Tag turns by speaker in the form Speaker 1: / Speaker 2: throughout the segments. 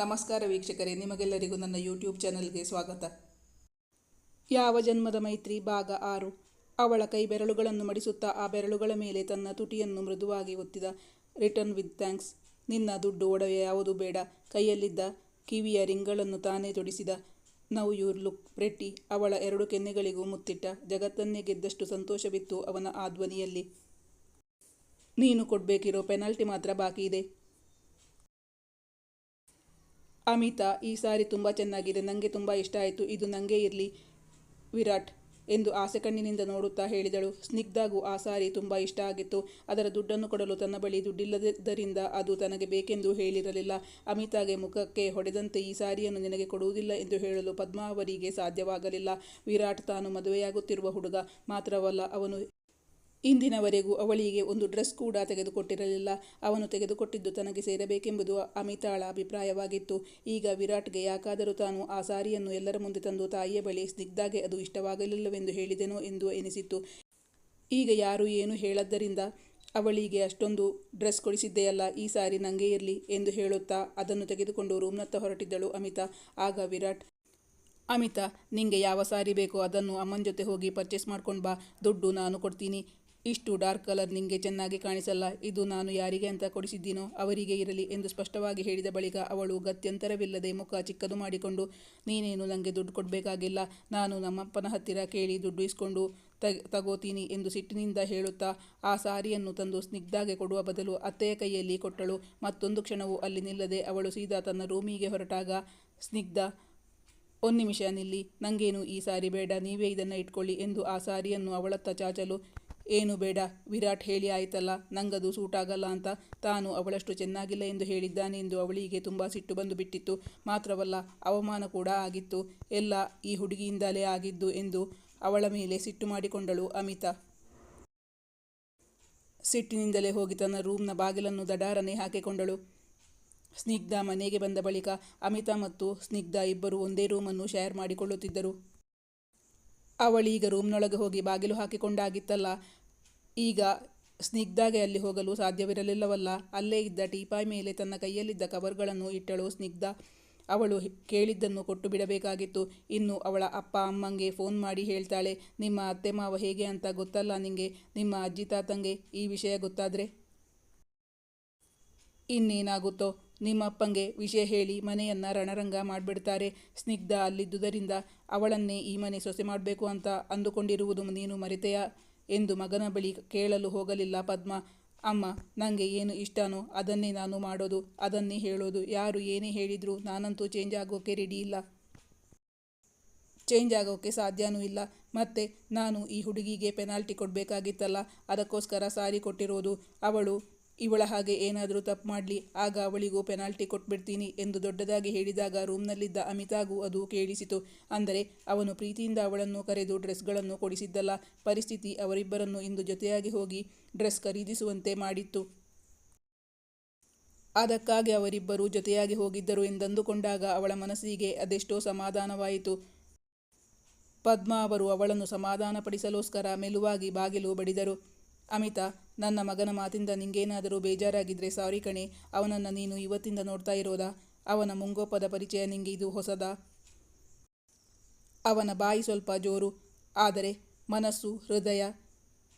Speaker 1: ನಮಸ್ಕಾರ ವೀಕ್ಷಕರೇ, ನಿಮಗೆಲ್ಲರಿಗೂ ನನ್ನ ಯೂಟ್ಯೂಬ್ ಚಾನಲ್ಗೆ ಸ್ವಾಗತ. ಯಾವ ಜನ್ಮದ ಮೈತ್ರಿ ಭಾಗ ಆರು? ಅವಳ ಕೈ ಬೆರಳುಗಳನ್ನು ಮಡಿಸುತ್ತಾ ಆ ಬೆರಳುಗಳ ಮೇಲೆ ತನ್ನ ತುಟಿಯನ್ನು ಮೃದುವಾಗಿ ಒತ್ತಿದ. ರಿಟರ್ನ್ ವಿತ್ ಥ್ಯಾಂಕ್ಸ್ ನಿನ್ನ ದುಡ್ಡು ಒಡವೆ ಯಾವುದು ಬೇಡ. ಕೈಯಲ್ಲಿದ್ದ ಕಿವಿಯ ರಿಂಗ್ಗಳನ್ನು ತಾನೇ ತೊಡಿಸಿದ. ನೌ ಯೂರ್ ಲುಕ್ ಪ್ರೆಟ್ಟಿ ಅವಳ ಎರಡು ಕೆನ್ನೆಗಳಿಗೂ ಮುತ್ತಿಟ್ಟ. ಜಗತ್ತನ್ನೇ ಗೆದ್ದಷ್ಟು ಸಂತೋಷವಿತ್ತು ಅವನ ಆ ನೀನು ಕೊಡಬೇಕಿರೋ ಪೆನಾಲ್ಟಿ ಮಾತ್ರ ಬಾಕಿ ಇದೆ ಅಮಿತಾ, ಈ ಸಾರಿ ತುಂಬ ಚೆನ್ನಾಗಿದೆ ನನಗೆ ತುಂಬ ಇಷ್ಟ ಆಯಿತು, ಇದು ನನಗೆ ಇರಲಿ, ವಿರಾಟ್ ಎಂದು ಆಸೆ ಕಣ್ಣಿನಿಂದ ನೋಡುತ್ತಾ ಹೇಳಿದಳು. ಸ್ನಿಗ್ಧಾಗೂ ಆ ಸಾರಿ ತುಂಬ ಇಷ್ಟ ಆಗಿತ್ತು. ಅದರ ದುಡ್ಡನ್ನು ಕೊಡಲು ತನ್ನ ಬಳಿ ದುಡ್ಡಿಲ್ಲದ್ದರಿಂದ ಅದು ತನಗೆ ಬೇಕೆಂದು ಹೇಳಿರಲಿಲ್ಲ. ಅಮಿತಾಗೆ ಮುಖಕ್ಕೆ ಹೊಡೆದಂತೆ ಈ ಸಾರಿಯನ್ನು ನಿನಗೆ ಕೊಡುವುದಿಲ್ಲ ಎಂದು ಹೇಳಲು ಪದ್ಮಾವರಿಗೆ ಸಾಧ್ಯವಾಗಲಿಲ್ಲ. ವಿರಾಟ್ ತಾನು ಮದುವೆಯಾಗುತ್ತಿರುವ ಹುಡುಗ ಮಾತ್ರವಲ್ಲ, ಅವನು ಇಂದಿನವರೆಗೂ ಅವಳಿಗೆ ಒಂದು ಡ್ರೆಸ್ ಕೂಡ ತೆಗೆದುಕೊಟ್ಟಿರಲಿಲ್ಲ. ಅವನು ತೆಗೆದುಕೊಟ್ಟಿದ್ದು ತನಗೆ ಸೇರಬೇಕೆಂಬುದು ಅಮಿತಾಳ ಅಭಿಪ್ರಾಯವಾಗಿತ್ತು. ಈಗ ವಿರಾಟ್ಗೆ ಯಾಕಾದರೂ ತಾನು ಆ ಸಾರಿಯನ್ನು ಎಲ್ಲರ ಮುಂದೆ ತಂದು ತಾಯಿಯ ಬಳಿ ಸ್ನಿಗ್ಧಾಗೆ ಅದು ಇಷ್ಟವಾಗಲಿಲ್ಲವೆಂದು ಹೇಳಿದೆನೋ ಎಂದು ಎನಿಸಿತ್ತು. ಈಗ ಯಾರು ಏನು ಹೇಳದ್ದರಿಂದ ಅವಳಿಗೆ ಅಷ್ಟೊಂದು ಡ್ರೆಸ್ ಕೊಡಿಸಿದ್ದೆಯಲ್ಲ ಈ ಸಾರಿ ನಂಗೆ ಇರಲಿ ಎಂದು ಹೇಳುತ್ತಾ ಅದನ್ನು ತೆಗೆದುಕೊಂಡು ರೂಮ್ನತ್ತ ಹೊರಟಿದ್ದಳು ಅಮಿತಾ. ಆಗ ವಿರಾಟ್, ಅಮಿತಾ, ನಿಂಗೆ ಯಾವ ಸಾರಿ ಬೇಕೋ ಅದನ್ನು ಅಮ್ಮನ ಜೊತೆ ಹೋಗಿ ಪರ್ಚೇಸ್ ಮಾಡ್ಕೊಂಡು ಬಾ. ದುಡ್ಡು ನಾನು ಕೊಡ್ತೀನಿ. ಇಷ್ಟು ಡಾರ್ಕ್ ಕಲರ್ ನಿಂಗೆ ಚೆನ್ನಾಗಿ ಕಾಣಿಸಲ್ಲ, ಇದು ನಾನು ಯಾರಿಗೆ ಅಂತ ಕೊಡಿಸಿದ್ದೀನೋ ಅವರಿಗೆ ಇರಲಿ ಎಂದು ಸ್ಪಷ್ಟವಾಗಿ ಹೇಳಿದ ಬಳಿಕ ಅವಳು ಗತ್ಯಂತರವಿಲ್ಲದೆ ಮುಖ ಚಿಕ್ಕದು ಮಾಡಿಕೊಂಡು, ನೀನೇನು ನನಗೆ ದುಡ್ಡು ಕೊಡಬೇಕಾಗಿಲ್ಲ, ನಾನು ನಮ್ಮಪ್ಪನ ಹತ್ತಿರ ಕೇಳಿ ದುಡ್ಡು ಇಸ್ಕೊಂಡು ತಗ್ ತಗೋತೀನಿ ಎಂದು ಸಿಟ್ಟಿನಿಂದ ಹೇಳುತ್ತಾ, ಆ ಸಾರಿಯನ್ನು ತಂದು ಸ್ನಿಗ್ಧಾಗೆ ಕೊಡುವ ಬದಲು ಅತ್ತೆಯ ಕೈಯಲ್ಲಿ ಕೊಟ್ಟಳು. ಮತ್ತೊಂದು ಕ್ಷಣವೂ ಅಲ್ಲಿ ನಿಲ್ಲದೆ ಅವಳು ಸೀದಾ ತನ್ನ ರೂಮಿಗೆ ಹೊರಟಾಗ, ಸ್ನಿಗ್ಧ, ಒಂದು ನಿಮಿಷ ನಿಲ್ಲಿ ನನಗೇನು ಈ ಸಾರಿ ಬೇಡ, ನೀವೇ ಇದನ್ನು ಇಟ್ಕೊಳ್ಳಿ ಎಂದು ಆ ಸಾರಿಯನ್ನು ಅವಳತ್ತ ಚಾಚಲು ಏನು ಬೇಡ, ವಿರಾಟ್ ಹೇಳಿ ಆಯ್ತಲ್ಲ, ನಂಗದು ಸೂಟ್ ಆಗಲ್ಲ ಅಂತ. ತಾನು ಅವಳಷ್ಟು ಚೆನ್ನಾಗಿಲ್ಲ ಎಂದು ಹೇಳಿದ್ದಾನೆ ಎಂದು ಅವಳಿಗೆ ತುಂಬ ಸಿಟ್ಟು ಬಂದು ಬಿಟ್ಟಿತ್ತು. ಮಾತ್ರವಲ್ಲ, ಅವಮಾನ ಕೂಡ ಆಗಿತ್ತು. ಎಲ್ಲ ಈ ಹುಡುಗಿಯಿಂದಲೇ ಆಗಿದ್ದು ಎಂದು ಅವಳ ಮೇಲೆ ಸಿಟ್ಟು ಮಾಡಿಕೊಂಡಳು ಅಮಿತಾ. ಸಿಟ್ಟಿನಿಂದಲೇ ಹೋಗಿ ತನ್ನ ರೂಮ್ನ ಬಾಗಿಲನ್ನು ದಡಾರನೆ ಹಾಕಿಕೊಂಡಳು. ಸ್ನಿಗ್ಧ ಮನೆಗೆ ಬಂದ ಬಳಿಕ ಅಮಿತಾ ಮತ್ತು ಸ್ನಿಗ್ಧ ಇಬ್ಬರು ಒಂದೇ ರೂಮನ್ನು ಶೇರ್ ಮಾಡಿಕೊಳ್ಳುತ್ತಿದ್ದರು. ಅವಳೀಗ ರೂಮ್ನೊಳಗೆ ಹೋಗಿ ಬಾಗಿಲು ಹಾಕಿಕೊಂಡಾಗಿತ್ತಲ್ಲ ಈಗ ಸ್ನಿಗ್ಧಾಗೆ ಅಲ್ಲಿ ಹೋಗಲು ಸಾಧ್ಯವಿರಲಿಲ್ಲವಲ್ಲ. ಅಲ್ಲೇ ಇದ್ದ ಟೀಪಾಯ್ ಮೇಲೆ ತನ್ನ ಕೈಯಲ್ಲಿದ್ದ ಕವರ್ಗಳನ್ನು ಇಟ್ಟಳು ಸ್ನಿಗ್ಧ. ಅವಳು ಕೇಳಿದ್ದನ್ನು ಕೊಟ್ಟು ಬಿಡಬೇಕಾಗಿತ್ತು ಇನ್ನು ಅವಳ ಅಪ್ಪ ಅಮ್ಮಂಗೆ ಫೋನ್ ಮಾಡಿ ಹೇಳ್ತಾಳೆ, ನಿಮ್ಮ ಅತ್ತೆ ಮಾವ ಹೇಗೆ ಅಂತ ಗೊತ್ತಲ್ಲ ನಿಂಗೆ? ನಿಮ್ಮ ಅಜ್ಜಿ ತಾತಂಗೆ ಈ ವಿಷಯ ಗೊತ್ತಾದರೆ? ಇನ್ನೇನಾಗುತ್ತೋ? ನಿಮ್ಮಪ್ಪಂಗೆ ವಿಷಯ ಹೇಳಿ ಮನೆಯನ್ನು ರಣರಂಗ ಮಾಡಿಬಿಡ್ತಾರೆ ಸ್ನಿಗ್ಧ ಅಲ್ಲಿದ್ದುದರಿಂದ ಅವಳನ್ನೇ ಈ ಮನೆ ಸೊಸೆ ಮಾಡಬೇಕು ಅಂತ ಅಂದುಕೊಂಡಿರುವುದು ನೀನು ಮರೆತೆಯಾ? ಎಂದು ಮಗನ ಬಳಿ ಕೇಳಲು ಹೋಗಲಿಲ್ಲ ಪದ್ಮ. ಅಮ್ಮ ನನಗೆ ಏನು ಇಷ್ಟನೋ ಅದನ್ನೇ ನಾನು ಮಾಡೋದು, ಅದನ್ನೇ ಹೇಳೋದು. ಯಾರು ಏನೇ ಹೇಳಿದರೂ ನಾನಂತೂ ಚೇಂಜ್ ಆಗೋಕೆ ರೆಡಿ ಇಲ್ಲ. ಚೇಂಜ್ ಆಗೋಕ್ಕೆ ಸಾಧ್ಯನೂ ಇಲ್ಲ. ಮತ್ತೆ ನಾನು ಈ ಹುಡುಗಿಗೆ ಪೆನಾಲ್ಟಿ ಕೊಡಬೇಕಾಗಿತ್ತಲ್ಲ, ಅದಕ್ಕೋಸ್ಕರ ಸಾರಿ ಕೊಟ್ಟಿರೋದು. ಅವಳು ಇವಳ ಹಾಗೆ ಏನಾದರೂ ತಪ್ಪು ಮಾಡಲಿ, ಆಗ ಅವಳಿಗೂ ಪೆನಾಲ್ಟಿ ಕೊಟ್ಬಿಡ್ತೀನಿ ಎಂದು ದೊಡ್ಡದಾಗಿ ಹೇಳಿದಾಗ ರೂಮ್ನಲ್ಲಿದ್ದ ಅಮಿತಾಗೂ ಅದು ಕೇಳಿಸಿತು. ಅಂದರೆ, ಅವನು ಪ್ರೀತಿಯಿಂದ ಅವಳನ್ನು ಕರೆದು ಡ್ರೆಸ್ಗಳನ್ನು ಕೊಡಿಸಿದ್ದಲ್ಲ, ಪರಿಸ್ಥಿತಿ ಅವರಿಬ್ಬರನ್ನು ಇಂದು ಜೊತೆಯಾಗಿ ಹೋಗಿ ಡ್ರೆಸ್ ಖರೀದಿಸುವಂತೆ ಮಾಡಿತ್ತು. ಅದಕ್ಕಾಗಿ ಅವರಿಬ್ಬರು ಜೊತೆಯಾಗಿ ಹೋಗಿದ್ದರು ಎಂದಂದುಕೊಂಡಾಗ ಅವಳ ಮನಸ್ಸಿಗೆ ಅದೆಷ್ಟೋ ಸಮಾಧಾನವಾಯಿತು. ಪದ್ಮಾ ಅವರು ಅವಳನ್ನು ಸಮಾಧಾನಪಡಿಸಲೋಸ್ಕರ ಮೆಲುವಾಗಿ ಬಾಗಿಲು ಬಡಿದರು. ಅಮಿತಾ, ನನ್ನ ಮಗನ ಮಾತಿಂದ ನಿಂಗೇನಾದರೂ ಬೇಜಾರಾಗಿದ್ದರೆ ಸಾರಿ ಕಣೆ, ಅವನನ್ನು ನೀನು ಇವತ್ತಿಂದ ನೋಡ್ತಾ ಇರೋದಾ? ಅವನ ಮುಂಗೋಪದ ಪರಿಚಯ ನಿಂಗೆ ಇದು ಹೊಸದಾ? ಅವನ ಬಾಯಿ ಸ್ವಲ್ಪ ಜೋರು, ಆದರೆ ಮನಸ್ಸು, ಹೃದಯ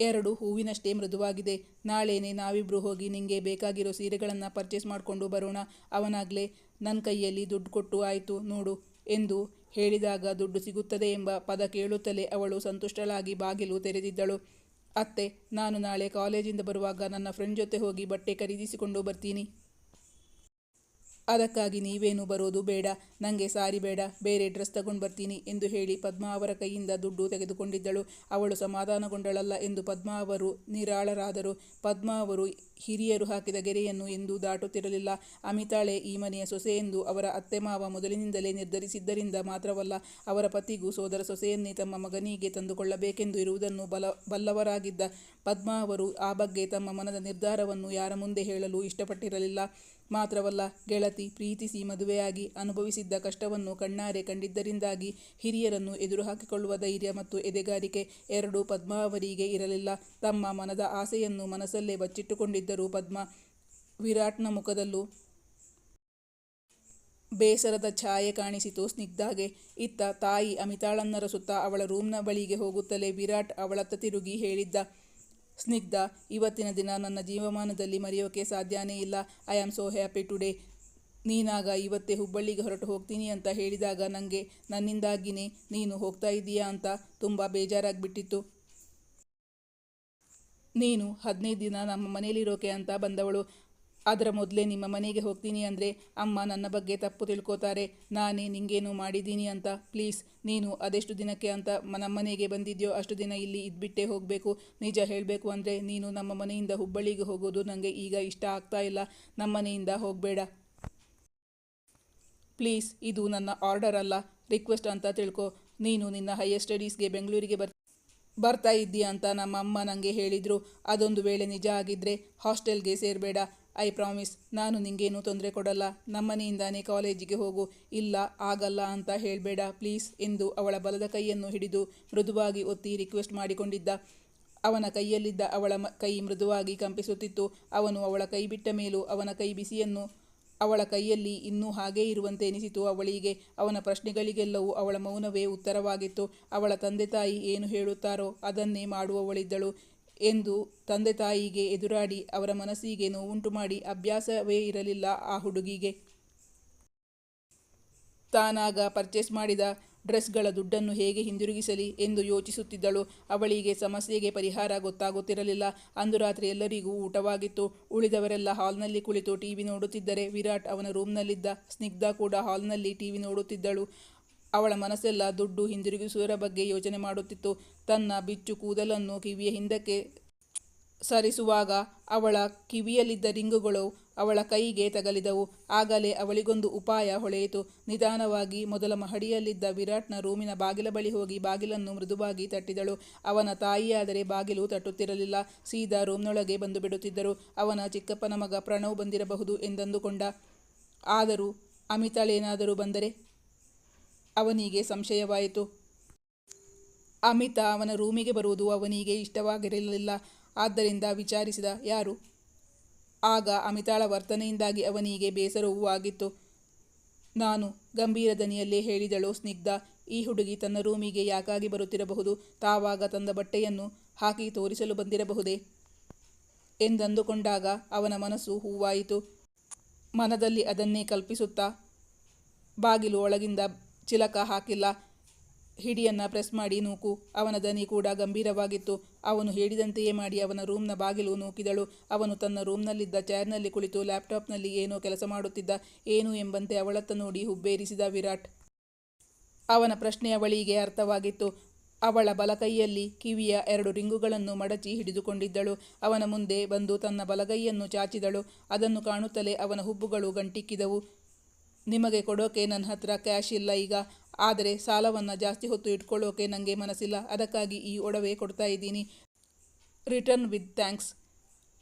Speaker 1: ಎರಡು ಹೂವಿನಷ್ಟೇ ಮೃದುವಾಗಿದೆ. ನಾಳೆನೇ ನಾವಿಬ್ಬರು ಹೋಗಿ ನಿಂಗೆ ಬೇಕಾಗಿರೋ ಸೀರೆಗಳನ್ನು ಪರ್ಚೇಸ್ ಮಾಡಿಕೊಂಡು ಬರೋಣ. ಅವನಾಗಲೇ ನನ್ನ ಕೈಯಲ್ಲಿ ದುಡ್ಡು ಕೊಟ್ಟು ಆಯಿತು, ನೋಡು, ಎಂದು ಹೇಳಿದಾಗ ದುಡ್ಡು ಸಿಗುತ್ತದೆ ಎಂಬ ಪದ ಕೇಳುತ್ತಲೇ ಅವಳು ಸಂತುಷ್ಟಳಾಗಿ ಬಾಗಿಲು ತೆರೆದಿದ್ದಳು. ಅತ್ತೆ, ನಾನು ನಾಳೆ ಕಾಲೇಜಿಂದ ಬರುವಾಗ ನನ್ನ ಫ್ರೆಂಡ್ ಜೊತೆ ಹೋಗಿ ಬಟ್ಟೆ ಖರೀದಿಸಿಕೊಂಡು ಬರ್ತೀನಿ. ಅದಕ್ಕಾಗಿ ನೀವೇನು ಬರೋದು ಬೇಡ ನನಗೆ ಸಾರಿ ಬೇಡ, ಬೇರೆ ಡ್ರೆಸ್ ತಗೊಂಡು ಬರ್ತೀನಿ ಎಂದು ಹೇಳಿ ಪದ್ಮಾ ಅವರ ಕೈಯಿಂದ ದುಡ್ಡು ತೆಗೆದುಕೊಂಡಿದ್ದಳು. ಅವಳು ಸಮಾಧಾನಗೊಂಡಳಲ್ಲ ಎಂದು ಪದ್ಮಾ ಅವರು ನಿರಾಳರಾದರು. ಪದ್ಮಾ ಅವರು ಹಿರಿಯರು ಹಾಕಿದ ಗೆರೆಯನ್ನು ಎಂದೂ ದಾಟುತ್ತಿರಲಿಲ್ಲ. ಅಮಿತಾಳೆ ಈ ಮನೆಯ ಸೊಸೆ ಎಂದು ಅವರ ಅತ್ತೆ ಮಾವ ಮೊದಲಿನಿಂದಲೇ ನಿರ್ಧರಿಸಿದ್ದರಿಂದ ಮಾತ್ರವಲ್ಲ, ಅವರ ಪತಿಗೂ ಸೋದರ ಸೊಸೆಯನ್ನೇ ತಮ್ಮ ಮಗನಿಗೆ ತಂದುಕೊಳ್ಳಬೇಕೆಂದು ಇರುವುದನ್ನು ಬಲ, ಬಲ್ಲವರಾಗಿದ್ದ ಪದ್ಮಾ ಅವರು ಆ ಬಗ್ಗೆ ತಮ್ಮ ಮನದ ನಿರ್ಧಾರವನ್ನು ಯಾರ ಮುಂದೆ ಹೇಳಲು ಇಷ್ಟಪಟ್ಟಿರಲಿಲ್ಲ. ಮಾತ್ರವಲ್ಲ, ಗೆಳತಿ ಪ್ರೀತಿಸಿ ಮದುವೆಯಾಗಿ ಅನುಭವಿಸಿದ್ದ ಕಷ್ಟವನ್ನು ಕಣ್ಣಾರೆ ಕಂಡಿದ್ದರಿಂದಾಗಿ ಹಿರಿಯರನ್ನು ಎದುರು ಹಾಕಿಕೊಳ್ಳುವ ಧೈರ್ಯ ಮತ್ತು ಎದೆಗಾರಿಕೆ ಎರಡೂ ಪದ್ಮಾವರಿಗೆ ಇರಲಿಲ್ಲ. ತಮ್ಮ ಮನದ ಆಸೆಯನ್ನು ಮನಸ್ಸಲ್ಲೇ ಬಚ್ಚಿಟ್ಟುಕೊಂಡಿದ್ದರು ಪದ್ಮ ವಿರಾಟ್ನ ಮುಖದಲ್ಲೂ ಬೇಸರದ ಛಾಯೆ ಕಾಣಿಸಿತು ಸ್ನಿಗ್ಧಾಗೆ. ಇತ್ತ ತಾಯಿ ಅಮಿತಾಳನ್ನರ ಸುತ್ತ ಅವಳ ರೂಮ್ನ ಬಳಿಗೆ ಹೋಗುತ್ತಲೇ ವಿರಾಟ್ ಅವಳತ್ತ ತಿರುಗಿ ಹೇಳಿದ್ದ, ಸ್ನಿಗ್ಧ, ಇವತ್ತಿನ ದಿನ ನನ್ನ ಜೀವಮಾನದಲ್ಲಿ ಮರೆಯೋಕೆ ಸಾಧ್ಯನೇ ಇಲ್ಲ. I am so happy today. ನೀನಾಗ ಇವತ್ತೇ ಹುಬ್ಬಳ್ಳಿಗೆ ಹೊರಟು ಹೋಗ್ತೀನಿ ಅಂತ ಹೇಳಿದಾಗ ನನಗೆ ನನ್ನಿಂದಾಗಿನೇ ನೀನು ಹೋಗ್ತಾ ಇದ್ದೀಯಾ ಅಂತ ತುಂಬ ಬೇಜಾರಾಗ್ಬಿಟ್ಟಿತ್ತು. ನೀನು ಹದಿನೈದು ದಿನ ನಮ್ಮ ಮನೇಲಿರೋಕೆ ಅಂತ ಬಂದವಳು. ಅದರ ಮೊದಲೇ ನಿಮ್ಮ ಮನೆಗೆ ಹೋಗ್ತೀನಿ ಅಂದರೆ ಅಮ್ಮ ನನ್ನ ಬಗ್ಗೆ ತಪ್ಪು ತಿಳ್ಕೊತಾರೆ. ನಾನೇ ನಿಂಗೇನು ಮಾಡಿದ್ದೀನಿ ಅಂತ. ಪ್ಲೀಸ್, ನೀನು ಅದೆಷ್ಟು ದಿನಕ್ಕೆ ಅಂತ ನಮ್ಮ ಮನೆಗೆ ಬಂದಿದ್ಯೋ ಅಷ್ಟು ದಿನ ಇಲ್ಲಿ ಇದ್ಬಿಟ್ಟೇ ಹೋಗಬೇಕು. ನಿಜ ಹೇಳಬೇಕು ಅಂದರೆ ನೀನು ನಮ್ಮ ಮನೆಯಿಂದ ಹುಬ್ಬಳ್ಳಿಗೆ ಹೋಗೋದು ನನಗೆ ಈಗ ಇಷ್ಟ ಆಗ್ತಾ ಇಲ್ಲ. ನಮ್ಮ ಮನೆಯಿಂದ ಹೋಗಬೇಡ. ಪ್ಲೀಸ್, ಇದು ನನ್ನ ಆರ್ಡರ್ ಅಲ್ಲ. ರಿಕ್ವೆಸ್ಟ್ ಅಂತ ತಿಳ್ಕೊ. ನೀನು ನಿನ್ನ ಹೈಯರ್ ಸ್ಟಡೀಸ್ಗೆ ಬೆಂಗಳೂರಿಗೆ ಬರ್ ಬರ್ತಾ ಇದ್ದೀಯ ಅಂತ ನಮ್ಮ ಅಮ್ಮ ನನಗೆ ಹೇಳಿದರು. ಅದೊಂದು ವೇಳೆ ನಿಜ ಆಗಿದ್ದರೆ ಹಾಸ್ಟೆಲ್ಗೆ ಸೇರಬೇಡ. ಐ ಪ್ರಾಮಿಸ್, ನಾನು ನಿಂಗೇನು ತೊಂದರೆ ಕೊಡಲ್ಲ. ನಮ್ಮನೆಯಿಂದಾನೇ ಕಾಲೇಜಿಗೆ ಹೋಗು. ಇಲ್ಲ, ಆಗಲ್ಲ ಅಂತ ಹೇಳಬೇಡ ಪ್ಲೀಸ್ ಎಂದು ಅವಳ ಬಲದ ಕೈಯನ್ನು ಹಿಡಿದು ಮೃದುವಾಗಿ ಒತ್ತಿ ರಿಕ್ವೆಸ್ಟ್ ಮಾಡಿಕೊಂಡಿದ್ದ. ಅವನ ಕೈಯಲ್ಲಿದ್ದ ಅವಳ ಕೈ ಮೃದುವಾಗಿ ಕಂಪಿಸುತ್ತಿತ್ತು. ಅವನು ಅವಳ ಕೈ ಬಿಟ್ಟ ಮೇಲೂ ಅವನ ಕೈ ಬಿಸಿಯನ್ನು ಅವಳ ಕೈಯಲ್ಲಿ ಇನ್ನೂ ಹಾಗೇ ಇರುವಂತೆ ಎನಿಸಿತು. ಅವಳಿಗೆ, ಅವನ ಪ್ರಶ್ನೆಗಳಿಗೆಲ್ಲವೂ ಅವಳ ಮೌನವೇ ಉತ್ತರವಾಗಿತ್ತು. ಅವಳ ತಂದೆ ತಾಯಿ ಏನು ಹೇಳುತ್ತಾರೋ ಅದನ್ನೇ ಮಾಡುವವಳಿದ್ದಳು ಎಂದು ತಂದೆ ತಾಯಿಗೆ ಎದುರಾಡಿ ಅವರ ಮನಸ್ಸಿಗೆ ನೋವುಂಟು ಮಾಡಿ ಅಭ್ಯಾಸವೇ ಇರಲಿಲ್ಲ ಆ ಹುಡುಗಿಗೆ. ತಾನಾಗ ಪರ್ಚೇಸ್ ಮಾಡಿದ ಡ್ರೆಸ್ಗಳ ದುಡ್ಡನ್ನು ಹೇಗೆ ಹಿಂದಿರುಗಿಸಲಿ ಎಂದು ಯೋಚಿಸುತ್ತಿದ್ದಳು. ಅವಳಿಗೆ ಸಮಸ್ಯೆಗೆ ಪರಿಹಾರ ಗೊತ್ತಾಗುತ್ತಿರಲಿಲ್ಲ. ಅಂದು ರಾತ್ರಿ ಎಲ್ಲರಿಗೂ ಊಟವಾಗಿತ್ತು. ಉಳಿದವರೆಲ್ಲ ಹಾಲ್ನಲ್ಲಿ ಕುಳಿತು ಟಿವಿ ನೋಡುತ್ತಿದ್ದರೆ ವಿರಾಟ್ ಅವನ ರೂಮ್ನಲ್ಲಿದ್ದ ಸ್ನಿಗ್ಧ ಕೂಡ ಹಾಲ್ನಲ್ಲಿ ಟಿವಿ ನೋಡುತ್ತಿದ್ದಳು. ಅವಳ ಮನಸ್ಸೆಲ್ಲ ದುಡ್ಡು ಹಿಂದಿರುಗಿಸುವುದರ ಬಗ್ಗೆ ಯೋಚನೆ ಮಾಡುತ್ತಿತ್ತು. ತನ್ನ ಬಿಚ್ಚು ಕೂದಲನ್ನು ಕಿವಿಯ ಹಿಂದಕ್ಕೆ ಸರಿಸುವಾಗ ಅವಳ ಕಿವಿಯಲ್ಲಿದ್ದ ರಿಂಗುಗಳು ಅವಳ ಕೈಗೆ ತಗಲಿದವು. ಆಗಲೇ ಅವಳಿಗೊಂದು ಉಪಾಯ ಹೊಳೆಯಿತು. ನಿಧಾನವಾಗಿ ಮೊದಲ ಮಹಡಿಯಲ್ಲಿದ್ದ ವಿರಾಟ್ನ ರೂಮಿನ ಬಾಗಿಲ ಬಳಿ ಹೋಗಿ ಬಾಗಿಲನ್ನು ಮೃದುವಾಗಿ ತಟ್ಟಿದಳು. ಅವನ ತಾಯಿಯಾದರೆ ಬಾಗಿಲು ತಟ್ಟುತ್ತಿರಲಿಲ್ಲ. ಸೀದಾ ರೂಮ್ನೊಳಗೆ ಬಂದು ಬಿಡುತ್ತಿದ್ದರು. ಅವನ ಚಿಕ್ಕಪ್ಪನ ಮಗ ಪ್ರಣವ್ ಬಂದಿರಬಹುದು ಎಂದಂದುಕೊಂಡ. ಆದರೂ ಅಮಿತಾಳೇನಾದರೂ ಬಂದರೆ? ಅವನಿಗೆ ಸಂಶಯವಾಯಿತು. ಅಮಿತಾ ಅವನ ರೂಮಿಗೆ ಬರುವುದು ಅವನಿಗೆ ಇಷ್ಟವಾಗಿರಲಿಲ್ಲ. ಆದ್ದರಿಂದ ವಿಚಾರಿಸಿದ ಯಾರು? ಆಗ ಅಮಿತಾಳ ವರ್ತನೆಯಿಂದಾಗಿ ಅವನಿಗೆ ಬೇಸರವೂ ಆಗಿತ್ತು ನಾನು ಗಂಭೀರ ದನಿಯಲ್ಲೇ ಹೇಳಿದಳು ಸ್ನಿಗ್ಧ. ಈ ಹುಡುಗಿ ತನ್ನ ರೂಮಿಗೆ ಯಾಕಾಗಿ ಬರುತ್ತಿರಬಹುದು? ತಾವಾಗ ತಂದ ಬಟ್ಟೆಯನ್ನು ಹಾಕಿ ತೋರಿಸಲು ಬಂದಿರಬಹುದೇ? ಎಂದಂದುಕೊಂಡಾಗ ಅವನ ಮನಸ್ಸು ಹೂವಾಯಿತು. ಮನದಲ್ಲಿ ಅದನ್ನೇ ಕಲ್ಪಿಸುತ್ತಾ, ಬಾಗಿಲು ಒಳಗಿಂದ ಚಿಲಕ ಹಾಕಿಲ್ಲ. ಹಿಡಿಯನ್ನ ಪ್ರೆಸ್ ಮಾಡಿ ನೂಕು. ಅವನ ದನಿ ಕೂಡ ಗಂಭೀರವಾಗಿತ್ತು. ಅವನು ಹೇಳಿದಂತೆಯೇ ಮಾಡಿ ಅವನ ರೂಮ್ನ ಬಾಗಿಲು ನೂಕಿದಳು. ಅವನು ತನ್ನ ರೂಮ್ನಲ್ಲಿದ್ದ ಚೇರ್ನಲ್ಲಿ ಕುಳಿತು ಲ್ಯಾಪ್ಟಾಪ್ನಲ್ಲಿ ಏನೋ ಕೆಲಸ ಮಾಡುತ್ತಿದ್ದ. ಏನು ಎಂಬಂತೆ ಅವಳತ್ತ ನೋಡಿ ಹುಬ್ಬೇರಿಸಿದ ವಿರಾಟ್. ಅವನ ಪ್ರಶ್ನೆಯ ಬಳಿಗೆ ಅರ್ಥವಾಗಿತ್ತು. ಅವಳ ಬಲಕೈಯಲ್ಲಿ ಕಿವಿಯ ಎರಡು ರಿಂಗುಗಳನ್ನು ಮಡಚಿ ಹಿಡಿದುಕೊಂಡಿದ್ದಳು. ಅವನ ಮುಂದೆ ಬಂದು ತನ್ನ ಬಲಗೈಯನ್ನು ಚಾಚಿದಳು. ಅದನ್ನು ಕಾಣುತ್ತಲೇ ಅವನ ಹುಬ್ಬುಗಳು ಗಂಟಿಕ್ಕಿದವು. ನಿಮಗೆ ಕೊಡೋಕೆ ನನ್ನ ಹತ್ರ ಕ್ಯಾಶ್ ಇಲ್ಲ ಈಗ. ಆದರೆ ಸಾಲವನ್ನು ಜಾಸ್ತಿ ಹೊತ್ತು ಇಟ್ಕೊಳ್ಳೋಕೆ ನನಗೆ ಮನಸ್ಸಿಲ್ಲ. ಅದಕ್ಕಾಗಿ ಈ ಒಡವೆ ಕೊಡ್ತಾ ಇದ್ದೀನಿ. Return with thanks.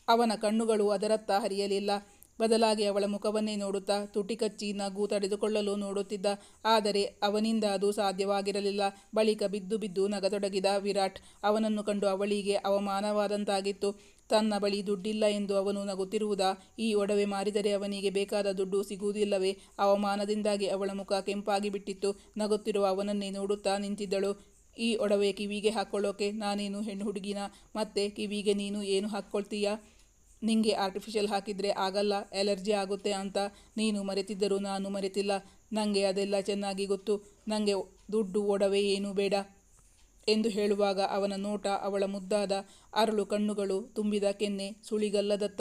Speaker 1: ಅವನ ಕಣ್ಣುಗಳು ಅದರತ್ತ ಹರಿಯಲಿಲ್ಲ. ಬದಲಾಗಿ ಅವಳ ಮುಖವನ್ನೇ ನೋಡುತ್ತಾ ತುಟಿ ಕಚ್ಚಿ ನಗು ತಡೆದುಕೊಳ್ಳಲು ನೋಡುತ್ತಿದ್ದ. ಆದರೆ ಅವನಿಂದ ಅದು ಸಾಧ್ಯವಾಗಿರಲಿಲ್ಲ. ಬಳಿಕ ಬಿದ್ದು ಬಿದ್ದು ನಗತೊಡಗಿದ ವಿರಾಟ್ ಅವನನ್ನು ಕಂಡು ಅವಳಿಗೆ ಅವಮಾನವಾದಂತಾಗಿತ್ತು. ತನ್ನ ಬಳಿ ದುಡ್ಡಿಲ್ಲ ಎಂದು ಅವನು ನಗುತ್ತಿರುವುದಾ? ಈ ಒಡವೆ ಮಾರಿದರೆ ಅವನಿಗೆ ಬೇಕಾದ ದುಡ್ಡು ಸಿಗುವುದಿಲ್ಲವೇ? ಅವಮಾನದಿಂದಾಗಿ ಅವಳ ಮುಖ ಕೆಂಪಾಗಿ ಬಿಟ್ಟಿತ್ತು ನಗುತ್ತಿರುವ ಅವನನ್ನೇ ನೋಡುತ್ತಾ ನಿಂತಿದ್ದಳು. ಈ ಒಡವೆ ಕಿವಿಗೆ ಹಾಕ್ಕೊಳ್ಳೋಕೆ ನಾನೇನು ಹೆಣ್ಣು ಹುಡುಗಿನ? ಮತ್ತೆ ಕಿವಿಗೆ ನೀನು ಏನು ಹಾಕ್ಕೊಳ್ತೀಯಾ? ನಿಂಗೆ ಆರ್ಟಿಫಿಷಿಯಲ್ ಹಾಕಿದರೆ ಆಗಲ್ಲ ಎಲರ್ಜಿ ಆಗುತ್ತೆ ಅಂತ. ನೀನು ಮರೆತಿದ್ದರೂ ನಾನು ಮರೆತಿಲ್ಲ. ನನಗೆ ಅದೆಲ್ಲ ಚೆನ್ನಾಗಿ ಗೊತ್ತು. ನನಗೆ ದುಡ್ಡು ಒಡವೆ ಏನೂ ಬೇಡ. ಎಂದು ಹೇಳುವಾಗ ಅವನ ನೋಟ, ಅವಳ ಮುದ್ದಾದ ಅರಳು ಕಣ್ಣುಗಳು ತುಂಬಿದ ಕೆನ್ನೆ ಸುಳಿಗಲ್ಲದತ್ತ.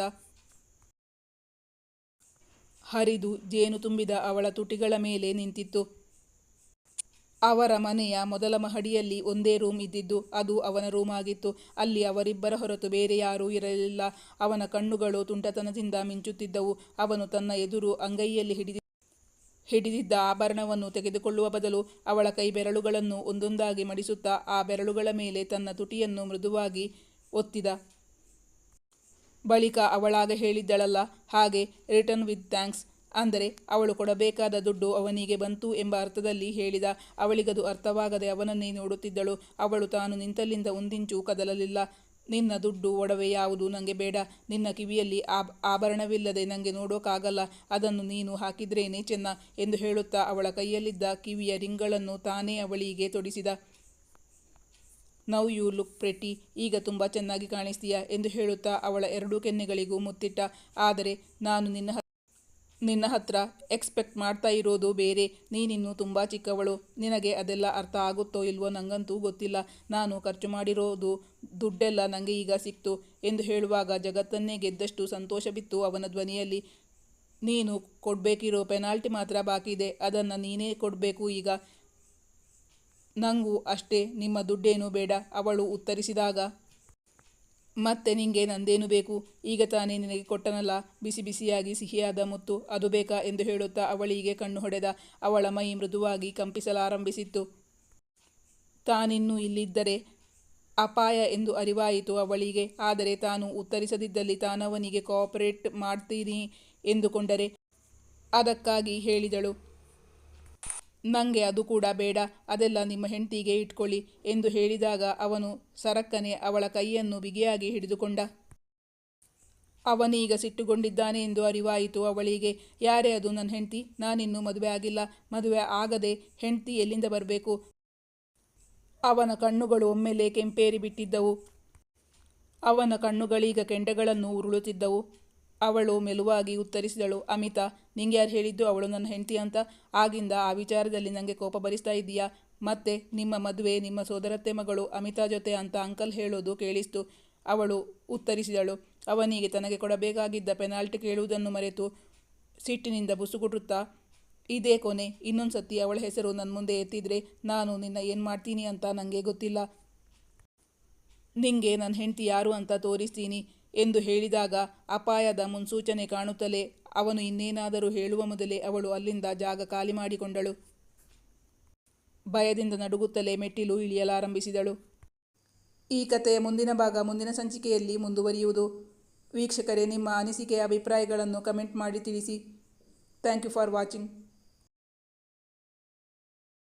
Speaker 1: ಹರಿದು ಜೇನು ತುಂಬಿದ ಅವಳ ತುಟಿಗಳ ಮೇಲೆ ನಿಂತಿತ್ತು. ಅವರ ಮನೆಯ ಮೊದಲ ಮಹಡಿಯಲ್ಲಿ ಒಂದೇ ರೂಮ್ ಇದ್ದಿದ್ದು, ಅದು ಅವನ ರೂಮ್ ಆಗಿತ್ತು. ಅಲ್ಲಿ ಅವರಿಬ್ಬರ ಹೊರತು ಬೇರೆ ಯಾರೂ ಇರಲಿಲ್ಲ. ಅವನ ಕಣ್ಣುಗಳು ತುಂಟತನದಿಂದ ಮಿಂಚುತ್ತಿದ್ದವು. ಅವನು ತನ್ನ ಎದುರು ಅಂಗೈಯಲ್ಲಿ ಹಿಡಿದಿ ಹಿಡಿದಿದ್ದ ಆಭರಣವನ್ನು ತೆಗೆದುಕೊಳ್ಳುವ ಬದಲು ಅವಳ ಕೈ ಬೆರಳುಗಳನ್ನು ಒಂದೊಂದಾಗಿ ಮಡಿಸುತ್ತಾ ಆ ಬೆರಳುಗಳ ಮೇಲೆ ತನ್ನ ತುಟಿಯನ್ನು ಮೃದುವಾಗಿ ಒತ್ತಿದ. ಬಳಿಕ ಅವಳಾಗ ಹೇಳಿದ್ದಳಲ್ಲ, ಹಾಗೆ, ರಿಟರ್ನ್ ವಿತ್ ಥ್ಯಾಂಕ್ಸ್. ಅಂದರೆ, ಅವಳು ಕೊಡಬೇಕಾದ ದುಡ್ಡು ಅವನಿಗೆ ಬಂತು ಎಂಬ ಅರ್ಥದಲ್ಲಿ ಹೇಳಿದ. ಅವಳಿಗದು ಅರ್ಥವಾಗದೆ ಅವನನ್ನೇ ನೋಡುತ್ತಿದ್ದಳು. ಅವಳು ತಾನು ನಿಂತಲ್ಲಿಂದ ಒಂದಿಂಚು ಕದಲಲಿಲ್ಲ. ನಿನ್ನ ದುಡ್ಡು, ಒಡವೆ ಯಾವುದು? ನನಗೆ ಬೇಡ. ನಿನ್ನ ಕಿವಿಯಲ್ಲಿ ಆಬ್ ಆಭರಣವಿಲ್ಲದೆ ನನಗೆ ನೋಡೋಕ್ಕಾಗಲ್ಲ ಅದನ್ನು ನೀನು ಹಾಕಿದ್ರೇನೆ ಚೆನ್ನ ಎಂದು ಹೇಳುತ್ತಾ ಅವಳ ಕೈಯಲ್ಲಿದ್ದ ಕಿವಿಯ ರಿಂಗ್ಗಳನ್ನು ತಾನೇ ಅವಳಿಗೆ ತೊಡಿಸಿದ. ನೌ ಯು ಲುಕ್ ಪ್ರೆಟಿ ಈಗ ತುಂಬ ಚೆನ್ನಾಗಿ ಕಾಣಿಸ್ತೀಯ? ಎಂದು ಹೇಳುತ್ತಾ ಅವಳ ಎರಡೂ ಕೆನ್ನೆಗಳಿಗೂ ಮುತ್ತಿಟ್ಟ. ಆದರೆ ನಾನು ನಿನ್ನ ನಿನ್ನ ಹತ್ರ ಎಕ್ಸ್ಪೆಕ್ಟ್ ಮಾಡ್ತಾ ಇರೋದು ಬೇರೆ. ನೀನಿನ್ನು ತುಂಬ ಚಿಕ್ಕವಳು. ನಿನಗೆ ಅದೆಲ್ಲ ಅರ್ಥ ಆಗುತ್ತೋ ಇಲ್ವೋ ನಂಗಂತೂ ಗೊತ್ತಿಲ್ಲ. ನಾನು ಖರ್ಚು ಮಾಡಿರೋದು, ದುಡ್ಡೆಲ್ಲ ನನಗೆ ಈಗ ಸಿಕ್ತು ಎಂದು ಹೇಳುವಾಗ ಜಗತ್ತನ್ನೇ ಗೆದ್ದಷ್ಟು ಸಂತೋಷ ಬಿತ್ತು ಅವನ ಧ್ವನಿಯಲ್ಲಿ. ನೀನು ಕೊಡಬೇಕಿರೋ ಪೆನಾಲ್ಟಿ ಮಾತ್ರ ಬಾಕಿ ಇದೆ. ಅದನ್ನು ನೀನೇ ಕೊಡಬೇಕು ಈಗ. ನಂಗೂ ಅಷ್ಟೇ. ನಿಮ್ಮ ದುಡ್ಡೇನೂ ಬೇಡ. ಅವಳು ಉತ್ತರಿಸಿದಾಗ ಮತ್ತೆ ನಿಂಗೆ ನಂದೇನು ಬೇಕು? ಈಗ ತಾನೇ ನಿನಗೆ ಕೊಟ್ಟನಲ್ಲ, ಬಿಸಿ ಬಿಸಿಯಾಗಿ ಸಿಹಿಯಾದ ಮುತ್ತು, ಅದು ಬೇಕಾ ಎಂದು ಹೇಳುತ್ತಾ ಅವಳಿಗೆ ಕಣ್ಣು ಹೊಡೆದ. ಅವಳ ಮೈ ಮೃದುವಾಗಿ ಕಂಪಿಸಲಾರಂಭಿಸಿತ್ತು. ತಾನಿನ್ನೂ ಇಲ್ಲಿದ್ದರೆ ಅಪಾಯ ಎಂದು ಅರಿವಾಯಿತು ಅವಳಿಗೆ. ಆದರೆ ತಾನು ಉತ್ತರಿಸದಿದ್ದಲ್ಲಿ ತಾನವನಿಗೆ ಕೋಆಪರೇಟ್ ಮಾಡ್ತೀನಿ ಎಂದುಕೊಂಡರೆ ಅದಕ್ಕಾಗಿ ಹೇಳಿದಳು. ನನಗೆ ಅದು ಕೂಡ ಬೇಡ, ಅದೆಲ್ಲ ನಿಮ್ಮ ಹೆಂಡತಿಗೆ ಇಟ್ಕೊಳ್ಳಿ ಎಂದು ಹೇಳಿದಾಗ ಅವನು ಸರಕ್ಕನೆ ಅವಳ ಕೈಯನ್ನು ಬಿಗಿಯಾಗಿ ಹಿಡಿದುಕೊಂಡ. ಅವನೀಗ ಸಿಟ್ಟುಗೊಂಡಿದ್ದಾನೆ ಎಂದು ಅರಿವಾಯಿತು ಅವಳಿಗೆ, ಯಾರೇ ಅದು ನನ್ನ ಹೆಂಡತಿ, ನಾನಿನ್ನೂ ಮದುವೆ ಆಗಿಲ್ಲ, ಮದುವೆ ಆಗದೆ ಹೆಂಡತಿ ಎಲ್ಲಿಂದ ಬರಬೇಕು? ಅವನ ಕಣ್ಣುಗಳು ಒಮ್ಮೆಲೆ ಕೆಂಪೇರಿ ಬಿಟ್ಟಿದ್ದವು. ಅವನ ಕಣ್ಣುಗಳೀಗ ಕೆಂಡಗಳನ್ನು ಉರುಳುತ್ತಿದ್ದವು. ಅವಳು ಮೆಲುವಾಗಿ ಉತ್ತರಿಸಿದಳು, ಅಮಿತಾ, ನಿಂಗೆ ಯಾರು ಹೇಳಿದ್ದು ಅವಳು ನನ್ನ ಹೆಂಡತಿ ಅಂತ? ಆಗಿಂದ ಆ ವಿಚಾರದಲ್ಲಿ ನನಗೆ ಕೋಪ ಭರಿಸ್ತಾ ಇದ್ದೀಯಾ? ಮತ್ತೆ ನಿಮ್ಮ ಮದುವೆ, ನಿಮ್ಮ ಸೋದರತ್ತೆ ಮಗಳು ಅಮಿತಾ ಜೊತೆ ಅಂತ ಅಂಕಲ್ ಹೇಳೋದು ಕೇಳಿಸ್ತು. ಅವಳು ಉತ್ತರಿಸಿದಳು, ಅವನಿಗೆ ತನಗೆ ಕೊಡಬೇಕಾಗಿದ್ದ ಪೆನಾಲ್ಟಿ ಕೇಳುವುದನ್ನು ಮರೆತು ಸಿಟ್ಟಿನಿಂದ ಬುಸುಗುಟ್ಟುತ್ತಾ ಇದೇ ಕೊನೆ ಇನ್ನೊಂದು ಸತಿ ಅವಳ ಹೆಸರು ನನ್ನ ಮುಂದೆ ಎತ್ತಿದ್ರೆ ನಾನು ನಿನ್ನ ಏನು ಮಾಡ್ತೀನಿ ಅಂತ ನನಗೆ ಗೊತ್ತಿಲ್ಲ. ನಿಂಗೆ ನನ್ನ ಹೆಂಡತಿ ಯಾರು ಅಂತ ತೋರಿಸ್ತೀನಿ. ಎಂದು ಹೇಳಿದಾಗ ಅಪಾಯದ ಮುನ್ಸೂಚನೆ ಕಾಣುತ್ತಲೇ ಅವನು ಇನ್ನೇನಾದರೂ ಹೇಳುವ ಮೊದಲೇ ಅವಳು ಅಲ್ಲಿಂದ ಜಾಗ ಖಾಲಿ ಮಾಡಿಕೊಂಡಳು. ಭಯದಿಂದ ನಡುಗುತ್ತಲೇ ಮೆಟ್ಟಿಲು ಇಳಿಯಲಾರಂಭಿಸಿದಳು. ಈ ಕಥೆಯ ಮುಂದಿನ ಭಾಗ ಮುಂದಿನ ಸಂಚಿಕೆಯಲ್ಲಿ ಮುಂದುವರಿಯುವುದು. ವೀಕ್ಷಕರೇ, ನಿಮ್ಮ ಅನಿಸಿಕೆಯ ಅಭಿಪ್ರಾಯಗಳನ್ನು ಕಮೆಂಟ್ ಮಾಡಿ ತಿಳಿಸಿ. Thank you for watching.